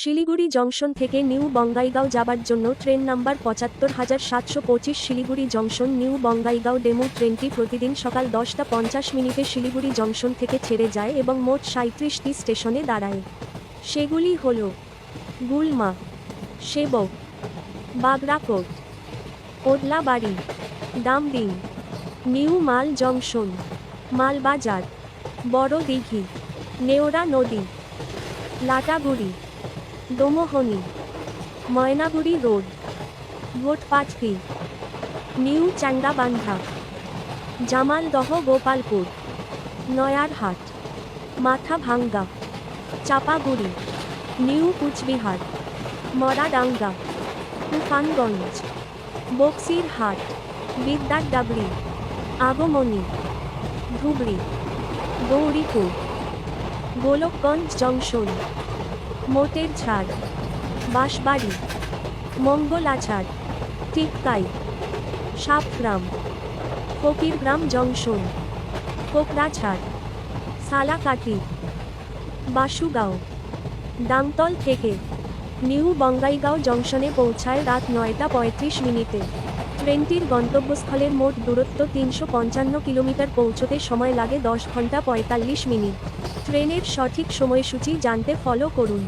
Siliguri junction থেকে new Bongaigaon যাবার জন্য ট্রেন নাম্বার পঁচাত্তর হাজার সাতশো পঁচিশ Siliguri junction, new Bongaigaon DEMU ট্রেনটি প্রতিদিন সকাল দশটা পঞ্চাশ মিনিটে শিলিগুড়ি জংশন থেকে ছেড়ে যায় এবং মোট সাঁত্রিশটি স্টেশনে দাঁড়ায়। সেগুলি হল গুলমা, সেবক, বাগরাকোট, ওদলাবাড়ি ডামডিং নিউ মাল জংশন, মালবাজার বড় দিঘি নেওড়া নদী, Lataguri. Domohani, Maynaguri road Bhotpatti new Changrabandha Jamaldaha Gopalpur, Nayarhat, Mathabhanga, Chapaguri, new Cooch Behar, Moradanga, Tufanganj, Baxirhat Bidyadabri Agamoni, Dhubri Gauripur Golakganj junction. Moterjhar Bashbari, Mangalachar, Tikkai, Sapatgram, Fakiragram junction, Kokrajhar Salakati Basugaon Dangtol থেকে new Bongaigaon জংশনে পৌঁছায় রাত নয়টা পঁয়ত্রিশ মিনিটে। ট্রেনটির গন্তব্যস্থলের মোট দূরত্ব তিনশো পঞ্চান্ন কিলোমিটার, পৌঁছতে সময় লাগে দশ ঘণ্টা পঁয়তাল্লিশ মিনিট। ট্রেনের সঠিক সময়সূচি জানতে ফলো করুন।